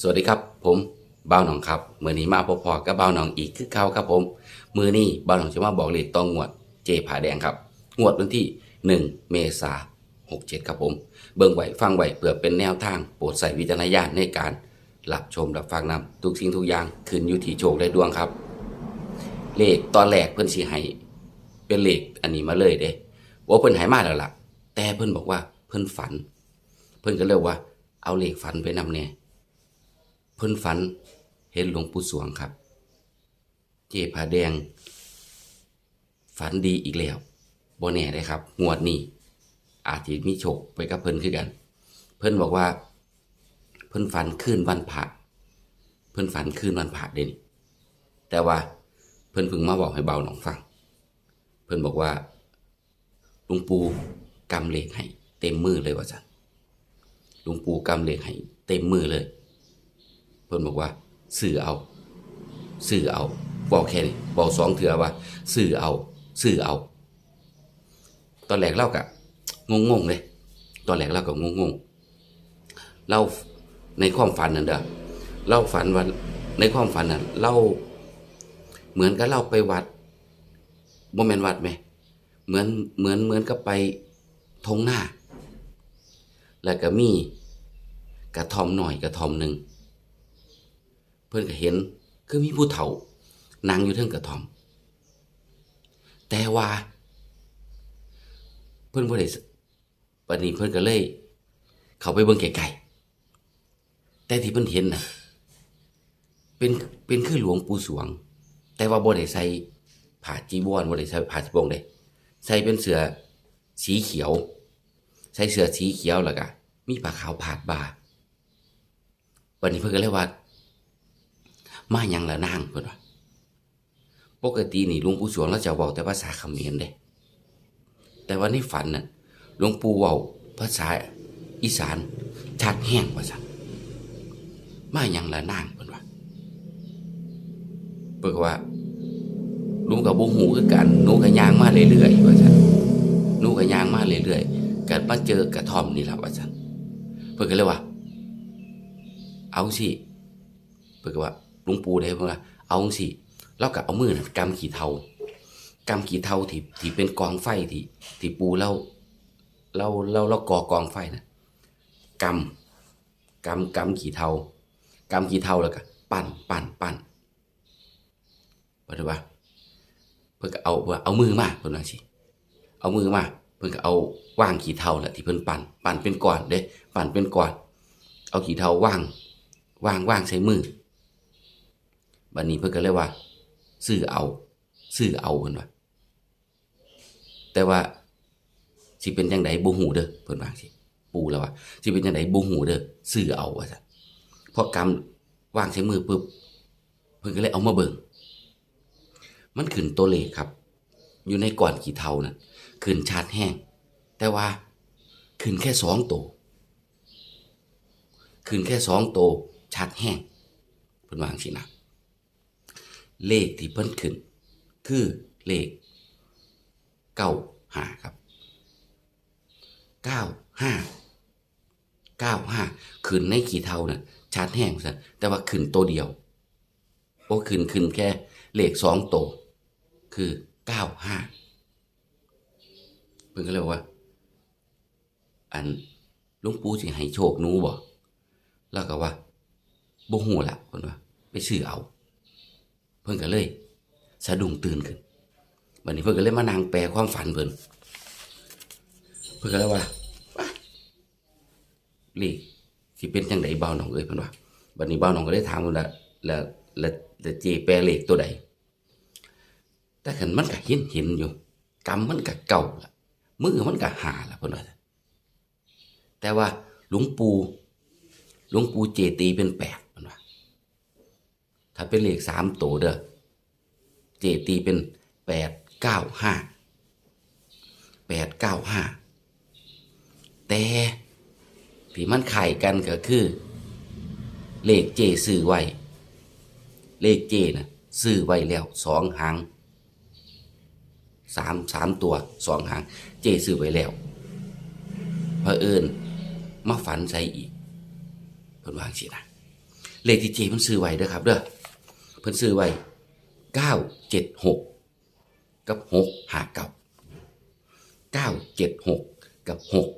สวัสดีครับ ผมบ้าหนองครับมือนี้มาพบพอกับบ้าหนองอีกคือเก่าครับผม มือนี้บ้าหนองจะมาบอกเลขต้องงวดเจผาแดงครับงวดวันที่ 1 เมษา67ครับผม เบิ่งไหวฟังไหวเพื่อเป็นแนวทางโปรดใส่วิจารณญาณในการรับชมรับฟังนำทุกสิ่งทุกอย่างขึ้นอยู่ที่โชคและดวงครับ เลขตอนแรกเพิ่นสิให้เป็นเลขอันนี้มาเลยเด้ว่าเพิ่นให้มาแล้วล่ะ แต่เพิ่นบอกว่าเพิ่นฝัน เพิ่นก็เลยว่าเอาเลขฝันไปนำแน่ เพิ่นฝันเห็นหลวงปู่สวงครับ เจผาแดง ฝันดีอีกแล้วบ่แน่เลยครับ งวดนี้ อาจจะมีโชคไปกับเพิ่นคือกัน เพิ่นบอกว่า เพิ่นฝันคืนวันพระเพิ่นฝันคืนวันพระเด่นแต่ว่าเพิ่นเพิ่งมาบอกให้เบาหนองฟัง เพิ่นบอกว่าหลวงปู่กำเลขให้ เต็มมือเลยว่าจันหลวงปู่กำเลขให้ เต็มมือเลย เพิ่นบอกว่าสื่อเอาสื่อเอาบอกแค่นี้บอกสองเถือว่าสื่อเอาสื่อเอา ตอนแรกเล่ากะงงงเลยตอนแรกเล่าก็งงงๆเราในความฝันนั่นเด้อเล่าฝันว่าในความฝันน่ะเล่าเหมือนกับเราไปวัดบ่แมนวัดไหมเหมือนเหมือนเหมือนกับไปทงหน้า แล้วก็มีกระทอมหน่อยกระทอมหนึ่ง พื่อนก็เห็นคือมีผู้เฒ่านั่งอยู่เทิงกระท่อม แต่ว่า เพื่อนบ่ได้ปันนี้เพื่อนก็เลย เขาไปเบิ่งไกลๆแต่ที่เพื่อนเห็นน่ะ เป็นเป็นคือหลวงปู่สวง แต่ว่าบ่ได้ใส่ผ้าจีวรบ่ได้ใส่ผ้าจีวรเลยใส่เป็นเสื้อสีเขียว ใส่เสื้อสีเขียวแล้วก็มีผ้าขาวผาดบ่าวันนี้เพื่อนก็เลยว่า มาหยังละนางเพิ่นว่าปกตินี่หลวงปู่สวงเราจะบอกแต่ภาษาเขมรเด้ แต่ว่าในฝันน่ะหลวงปู่เว้าภาษาอีสานชัดแห้งว่าซั่นมาหยังละนางเพิ่นว่าเพิ่นก็ว่าหนูกับบ่ฮู้คือกันนูก็ย่างมาเรื่อยๆว่าซั่นนูก็ย่างมาเรื่อยๆก็มาเจอกระท่อมนี่ล่ะว่าซั่นเพิ่นก็เลยว่า เอาสิเพื่อว่า หลุงปู่ได้เพื่อว่าเอาสิเราก็เอามือนะกำขีเทากำขีเทาที่ที่เป็นกองไฟที่ที่ปูเราเราเราเราก่อกองไฟนะกำกำกำขีเทากำขีเทาแล้วก็ปั่นปั่นปั่นเพื่อว่าเพื่อก็เอาว่าเอามือมาเพื่อนว่าสิเอามือมาเพื่อนก็เอาว่างขีเทาแหละที่เพื่อนปั่นปั่นเป็นก้อนเด้ปั่นเป็นก้อน เอาขีเทาว่างว่างว่างใส่มือ บัดนี้เพิ่นก็เลยกว่า ซื้อเอา ซื้อเอาเพิ่นว่าแต่ว่าสิเป็นจังไดบ่ฮู้เด้อเพิ่นว่าสิปูแล้วว่าสิเป็นจังไดบ่ฮู้เด้อซื้อเอาว่าซั่นพอกำว่างใส่มือปุ๊บเพิ่นก็เลยเอามาเบิ่งมันขึ้นตัวเลขครับ อยู่ในก่อนกี่เท่านั่นขึ้นชาดแห้ง แต่ว่าขึ้นแค่สองตัวขึ้นแค่สองโตวชัดแห้งเพิ่นวางสินะ เลขที่เพิ่นขึ้น คือเลขเก้าห้าครับเก้าห้าเก้าห้าขึ้นในขีเท่าน่ะชัดแห้งซะแต่ว่าขึ้นตัวเดียวโอ้ขึ้นขึ้นแค่เลขสองโตวคือเก้าห้าเพิ่นก็เลยกว่า อันลุงปู่สิให้โชคนูบ่แล้วก็ว่าบ่ฮู้ละเพิ่นว่า ไปซื้อเอา เพิ่นก็เลย สะดุ้งตื่นขึ้นบัดนี้เพิ่นก็เลยมานั่งแปลความฝันเพิ่นเพิ่นก็เลยว่าว้าเลขสิเป็นจังไดเบาหนองเอ้ยเพิ่นว่าบัดนี้เบาหนองก็เลยถามเพิ่นว่าแล้วแล้วแล้วเจแปลเลขตัวใดแต่คันมันก็เห็นเห็นอยู่กำมันก็เก่าละมือมันก็หาละเพิ่นว่าแต่ว่าหลวงปู่หลวงปู่เจตีเป็นแปด ถ้าเป็นเลขสามตัวเด้อเจตีเป็นแปดเก้าห้าแปดเก้าห้าแต่ที่มันไข่กันก็คือ เลขเจซื้อไว้ เลขเจนะซื้อไว้แล้วสองหางสามสามตัวสองหาง เจซื้อไว้แล้วเอิญมาฝันใส่อีกเพิ่นวางสินะเลขที่เจเพิ่นซื้อไว้เด้อครับเด้อ เพิ่นซื้อไว้เก้าเจ็ดหกกับหกห้าเก้าเก้าเจ็ดหกกับหก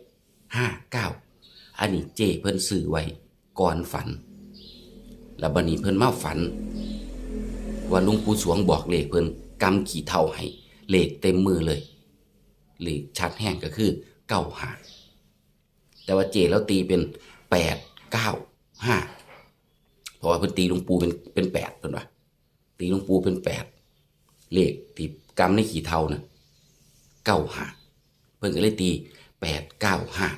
ห้าเก้าอันนี้เจเพิ่นซื้อไว้ก่อนฝัน แล้วบัดนี้เพิ่นมาฝัน ว่าลุงปู่สวงบอกเลขเพิ่นกำขี่เท่าให้เลขเต็มมือเลยเลขชัดแห้งก็คือเก้าหาแต่ว่าเจแล้วตีเป็นแปดเก้าห้าเพราะว่าเพิ่นตีลุงปู่เป็นเป็นแปดเพิ่นว่า ตีหลุงปู่เป็นแปดเลขที่กำในขี่เท่านะเก้าห้าเพิ่นก็เลยตีแปดเก้าห้า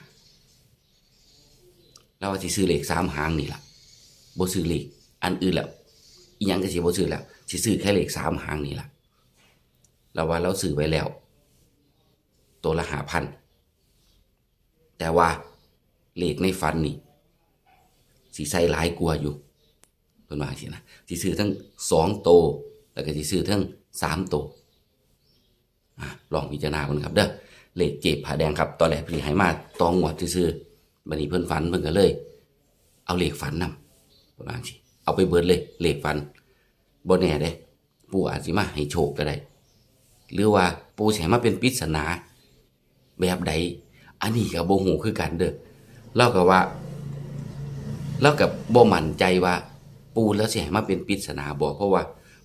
แล้วว่าสิซื้อเลขสามหางนี่ล่ะบ่ซื้อเลขอันอื่นแล้วอีหยังก็สิบ่ซื้อแล้วสิซื้อแค่เลขสามหางนี่ล่ะเราว่าเราซื้อไว้แล้ว ตัวละหาพันแต่ว่าเลขในฟันนี่สีใส่หลายกลัวอยู่ เพิ่นว่าสินะสิซื้อทั้งสองโต แล้วก็สิซื้อทั้งสามโตอะลองพิจารณากันครับเด้อเลขเจ็บผาแดงครับตอนแรกเพิ่นให้มาตองหวดซื้อๆบัดนี้เพิ่นฝันเพิ่นก็เลย เอาเลขฝันนำประมาณสิเอาไปเบิดเลยเลขฟันบนแน่เด้ปู่อาจสิมาให้โชคก็ได้ หรือว่าปู่แสมาเป็นปริศนาแบบใด อันนี้ก็บ่ฮู้คือกันเด้อเล่ากับว่าเล่ากับโบ่มั่นใจว่า ปูแล้วสิให้มาเป็นปริศนาบ่เพราะว่า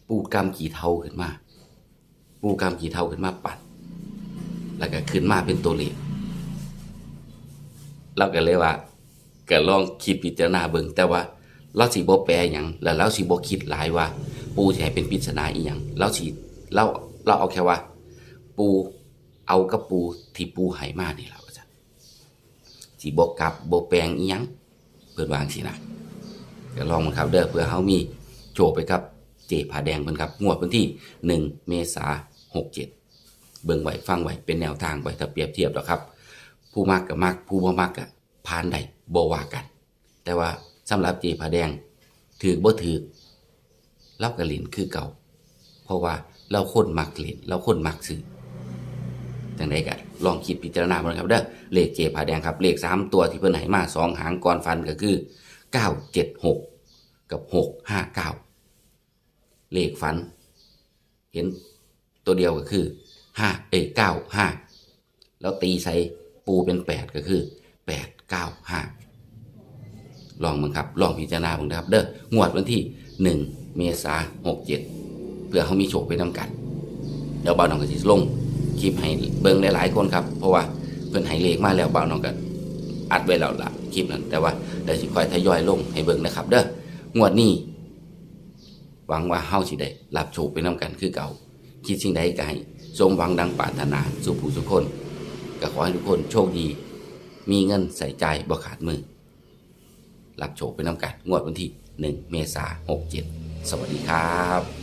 ปู่กำกี่เท่าขึ้นมา ปู่กำกี่เท่าขึ้นมาปัด แล้วก็ขึ้นมาเป็นตัวเลขเราก็เลยว่าก็ลองคิดพิจารณาเบิ่งแต่ว่าเราสิบ่แปลหยังแล้วเราสิบ่คิดหลายว่า ปูสิให้เป็นปริศนาอีหยังเราสิเราเราเอาแค่ว่า ปูเอากับปูที่ปูให้มานี่ล่ะว่าซั่นสิบ่กลับบ่แปลงอีหยังเพิ่นว่างซี่นะ ก็ลองมันครับเด้อเพื่อเฮามีโชคไปกับเจผาแดงเพิ่นครับงวดวันที่ 1 เมษายน67เบิ่งไหวฟังไหวเป็นแนวทางไว้ถ้าเปรียบเทียบดอกครับ ผู้มักก็มักผู้บ่มักก็ผ่านได้บ่ว่ากัน แต่ว่าสำหรับเจผาแดงถือบ่ถือเล่ากระลินคือเก่า เพราะว่าเราคนมักเล่นเราคนมักซื้อจังไดก็ลองคิดพิจารณาเบิ่งครับเด้อเลขเจผาแดงครับ เลขสามตัวที่เพิ่นให้มาสองหางก่อนฟันก็คือ เก้าเจ็ดหกกับหกห้าเก้าเลขฟัน เห็นตัวเดียวก็คือห้าเอ้ยเก้าห้าแล้วตีใส่ปูเป็นแปดก็คือแปดเก้าห้าลองมึงครับ ลองพิจารณาผมนะครับ เด้องวดวันที่หนึ่งเมษาหกเจ็ดเพื่อเขามีโชคไปนำกัน เดี๋ยวบ่าวน้องก็สิลงคลิปให้เบิ่งหลายๆคนครับ เพราะว่าเพิ่อนให้เลขมาแล้วบ่าวน้องก็อัดไว้แล้วล่ะ คลิปนั้นแต่ว่าเดี๋ยวสิค่อยทยอยลงให้เบิ่งนะครับ เด้องวดนี้ หวังว่าเฮาสิได้รับโชคไปนำกันคือเก่าคิดสิ่งใดก็ให้สมหวังดังปรารถนาสู่ผู้ทุกคนก็ขอให้ทุกคนโชคดี มีเงินใส่ใจบ่ขาดมือ รับโชคไปน้ำกันงวดวันที่ 1 เมษายน67 สวัสดีครับ